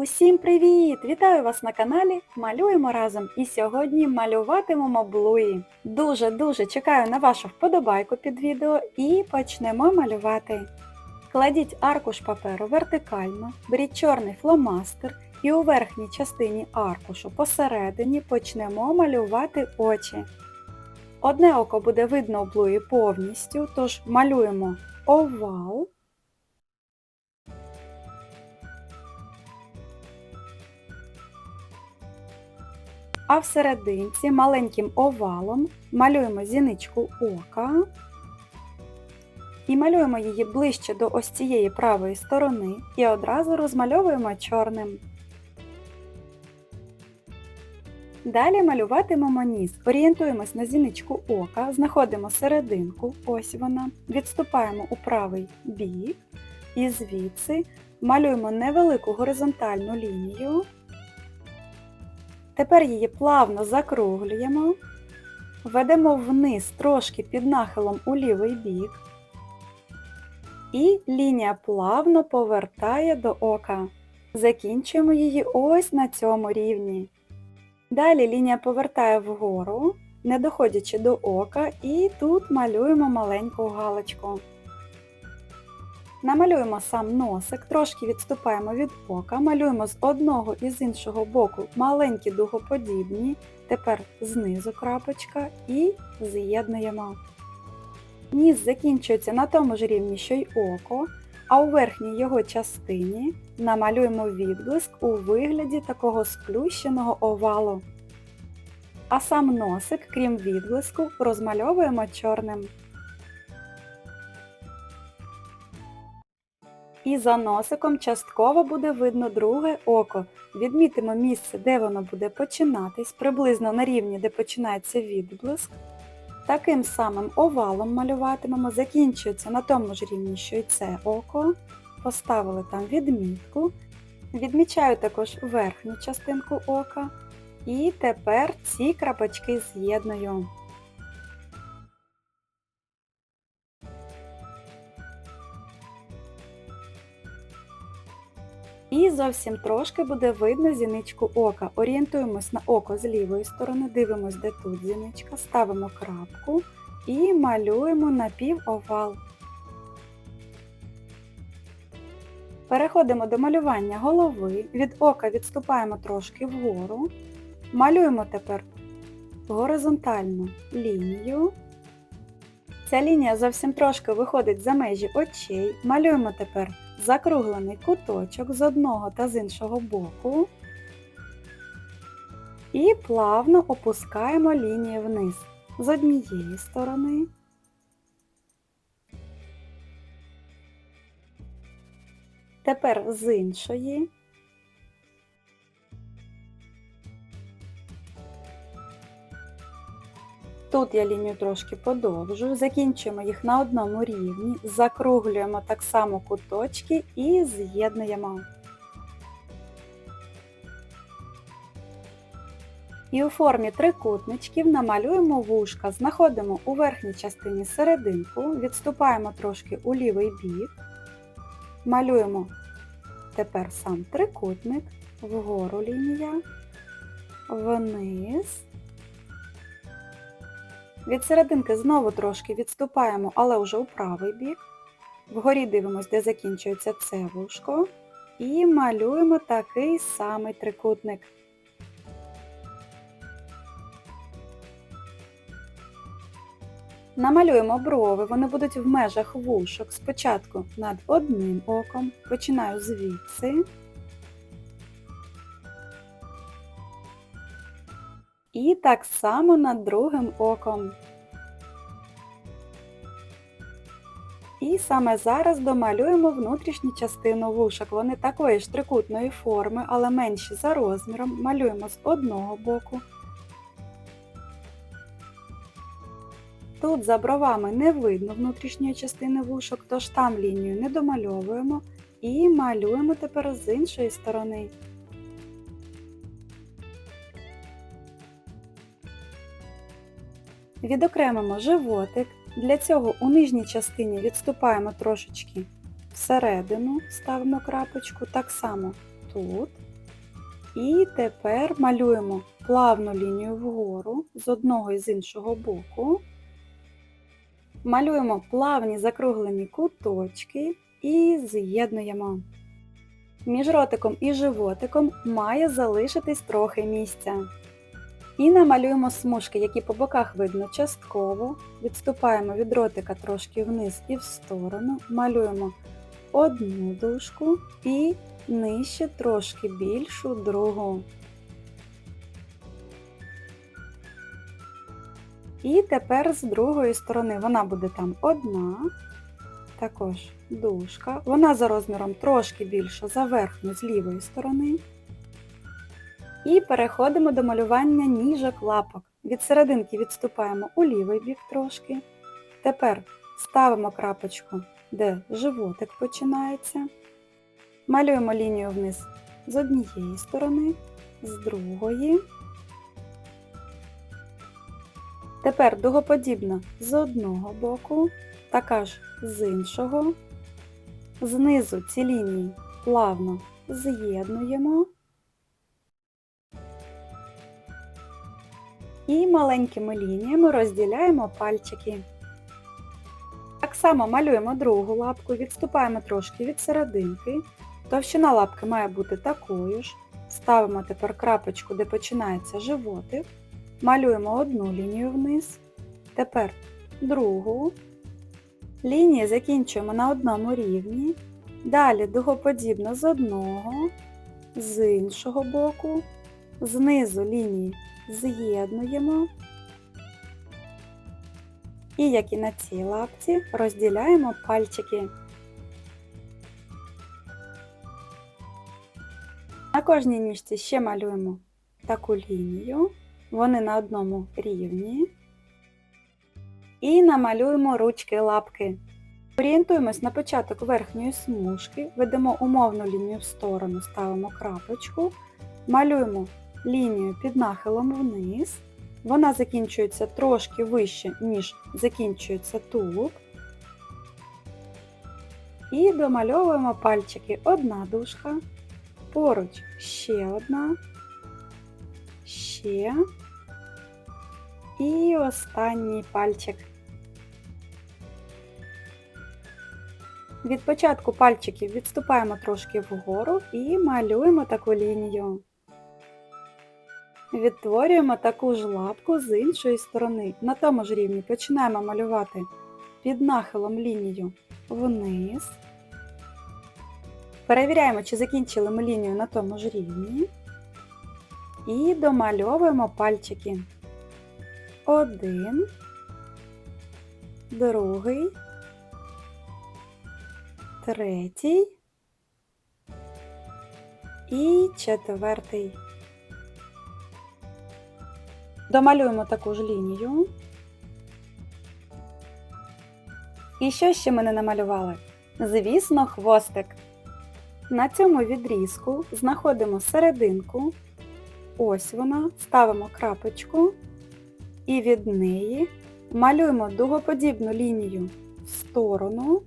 Усім привіт! Вітаю вас на каналі Малюємо разом і сьогодні малюватимемо блуї. Дуже-дуже чекаю на вашу вподобайку під відео і почнемо малювати. Кладіть аркуш паперу вертикально, беріть чорний фломастер і у верхній частині аркушу посередині почнемо малювати очі. Одне око буде видно у блуї повністю, тож малюємо овал. А всерединці маленьким овалом малюємо зіничку ока і малюємо її ближче до ось цієї правої сторони і одразу розмальовуємо чорним. Далі малюватимемо ніс. Орієнтуємось на зіничку ока, знаходимо серединку, ось вона, відступаємо у правий бік і звідси малюємо невелику горизонтальну лінію. Тепер її плавно закруглюємо, ведемо вниз трошки під нахилом у лівий бік. І лінія плавно повертає до ока. Закінчуємо її ось на цьому рівні. Далі лінія повертає вгору, не доходячи до ока, і тут малюємо маленьку галочку. Намалюємо сам носик, трошки відступаємо від ока, малюємо з одного і з іншого боку маленькі дугоподібні, тепер знизу крапочка і з'єднуємо. Ніс закінчується на тому ж рівні, що й око, а у верхній його частині намалюємо відблиск у вигляді такого сплющеного овалу. А сам носик, крім відблиску, розмальовуємо чорним. І за носиком частково буде видно друге око. Відмітимо місце, де воно буде починатись, приблизно на рівні, де починається відблиск. Таким самим овалом малюватимемо, закінчується на тому ж рівні, що й це око. Поставили там відмітку. Відмічаю також верхню частинку ока. І тепер ці крапочки з'єдную. І зовсім трошки буде видно зіничку ока. Орієнтуємось на око з лівої сторони, дивимось, де тут зіничка, ставимо крапку і малюємо напівовал. Переходимо до малювання голови, від ока відступаємо трошки вгору, малюємо тепер горизонтальну лінію. Ця лінія зовсім трошки виходить за межі очей. Малюємо тепер закруглений куточок з одного та з іншого боку. І плавно опускаємо лінію вниз з однієї сторони. Тепер з іншої. Тут я лінію трошки подовжую, закінчуємо їх на одному рівні, закруглюємо так само куточки і з'єднуємо. І у формі трикутничків намалюємо вушка, знаходимо у верхній частині серединку, відступаємо трошки у лівий бік, малюємо тепер сам трикутник, вгору лінія, вниз. Від серединки знову трошки відступаємо, але вже у правий бік. Вгорі дивимося, де закінчується це вушко. І малюємо такий самий трикутник. Намалюємо брови, вони будуть в межах вушок. Спочатку над одним оком, починаю звідси. І так само над другим оком. І саме зараз домалюємо внутрішню частину вушок. Вони такої ж трикутної форми, але менші за розміром. Малюємо з одного боку. Тут за бровами не видно внутрішньої частини вушок, тож там лінію не домальовуємо і малюємо тепер з іншої сторони. Відокремимо животик. Для цього у нижній частині відступаємо трошечки всередину, ставимо крапочку, так само тут. І тепер малюємо плавну лінію вгору з одного і з іншого боку. Малюємо плавні закруглені куточки і з'єднуємо. Між ротиком і животиком має залишитись трохи місця. І намалюємо смужки, які по боках видно частково. Відступаємо від ротика трошки вниз і в сторону, малюємо одну дужку і нижче трошки більшу другу. І тепер з другої сторони вона буде там одна, також дужка. Вона за розміром трошки більша за верхню з лівої сторони. І переходимо до малювання ніжок лапок. Від серединки відступаємо у лівий бік трошки. Тепер ставимо крапочку, де животик починається. Малюємо лінію вниз з однієї сторони, з другої. Тепер дугоподібно з одного боку, така ж з іншого. Знизу ці лінії плавно з'єднуємо. І маленькими лініями розділяємо пальчики. Так само малюємо другу лапку, відступаємо трошки від серединки. Товщина лапки має бути такою ж. Ставимо тепер крапочку, де починається животик. Малюємо одну лінію вниз. Тепер другу. Лінії закінчуємо на одному рівні. Далі дугоподібно з одного, з іншого боку. Знизу лінії з'єднуємо. І, як і на цій лапці, розділяємо пальчики. На кожній ніжці ще малюємо таку лінію, вони на одному рівні. І намалюємо ручки лапки. Орієнтуємось на початок верхньої смужки, ведемо умовну лінію в сторону, ставимо крапочку, малюємо лінію під нахилом вниз. Вона закінчується трошки вище, ніж закінчується тулуб. І домальовуємо пальчики одна дужка, поруч ще одна, ще і останній пальчик. Від початку пальчиків відступаємо трошки вгору і малюємо таку лінію. Відтворюємо таку ж лапку з іншої сторони. На тому ж рівні починаємо малювати під нахилом лінію вниз. Перевіряємо, чи закінчили ми лінію на тому ж рівні. І домальовуємо пальчики. Один, другий, третій і четвертий. Домалюємо таку лінію. І що ще ми не намалювали? Звісно, хвостик. На цьому відрізку знаходимо серединку, ось вона, ставимо крапочку і від неї малюємо дугоподібну лінію в сторону,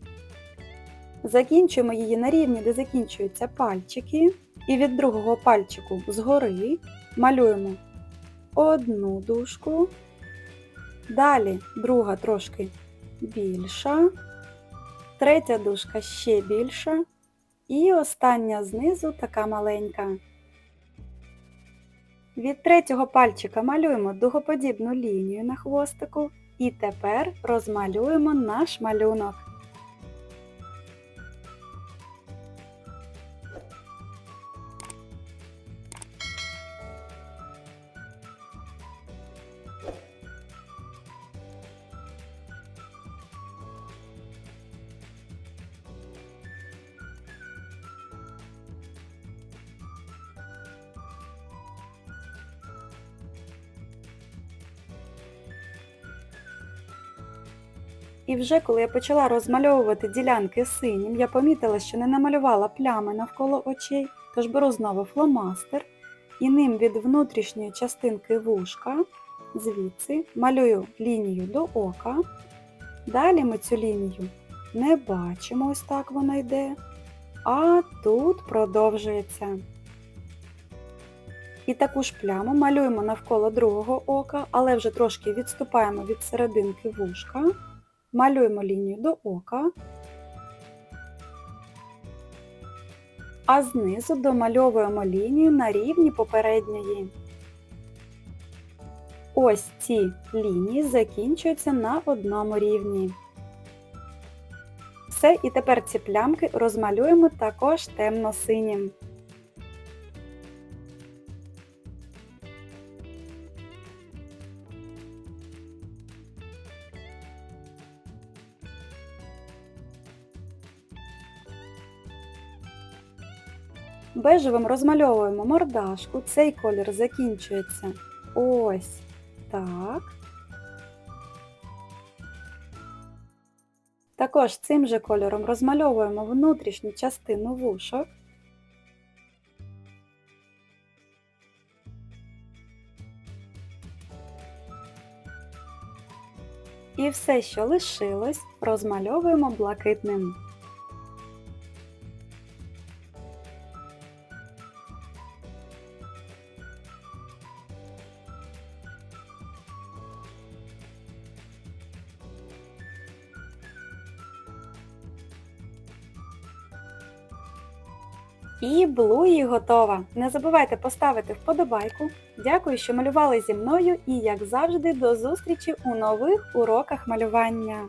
закінчуємо її на рівні, де закінчуються пальчики, і від другого пальчику згори малюємо одну дужку, далі друга трошки більша, третя дужка ще більша, і остання знизу така маленька. Від третього пальчика малюємо дугоподібну лінію на хвостику і тепер розмалюємо наш малюнок. І вже коли я почала розмальовувати ділянки синім, я помітила, що не намалювала плями навколо очей, тож беру знову фломастер і ним від внутрішньої частинки вушка, звідси малюю лінію до ока. Далі ми цю лінію не бачимо, ось так вона йде, а тут продовжується. І таку ж пляму малюємо навколо другого ока, але вже трошки відступаємо від серединки вушка, малюємо лінію до ока, а знизу домальовуємо лінію на рівні попередньої. Ось ці лінії закінчуються на одному рівні. Все, і тепер ці плямки розмалюємо також темно-синім. Бежевим розмальовуємо мордашку, цей колір закінчується ось так. Також цим же кольором розмальовуємо внутрішню частину вушок. І все, що лишилось, розмальовуємо блакитним. І Блуї готова! Не забувайте поставити вподобайку. Дякую, що малювали зі мною і, як завжди, до зустрічі у нових уроках малювання.